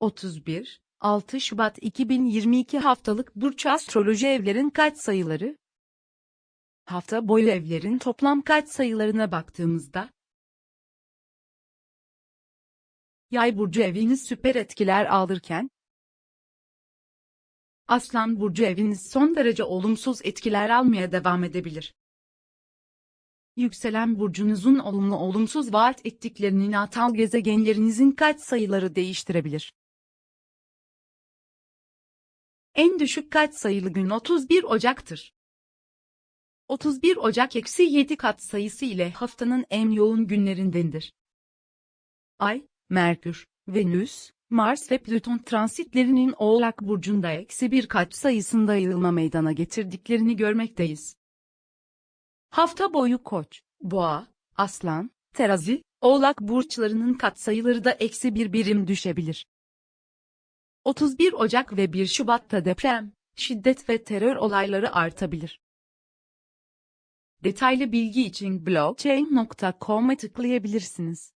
31, 6 Şubat 2022 haftalık burç astroloji evlerin kaç sayıları? Hafta boyu evlerin toplam kaç sayılarına baktığımızda, Yay burcu eviniz süper etkiler alırken, Aslan burcu eviniz son derece olumsuz etkiler almaya devam edebilir. Yükselen burcunuzun olumlu olumsuz vaat ettiklerini natal gezegenlerinizin kaç sayıları değiştirebilir. En düşük kaç sayılı gün 31 Ocak'tır. 31 Ocak eksi 7 kat sayısı ile haftanın en yoğun günlerindendir. Ay, Merkür, Venüs, Mars ve Plüton transitlerinin Oğlak Burcu'nda eksi bir kat sayısında yayılma meydana getirdiklerini görmekteyiz. Hafta boyu Koç, Boğa, Aslan, Terazi, Oğlak burçlarının katsayıları da eksi bir birim düşebilir. 31 Ocak ve 1 Şubat'ta deprem, şiddet ve terör olayları artabilir. Detaylı bilgi için blockchain.com'a tıklayabilirsiniz.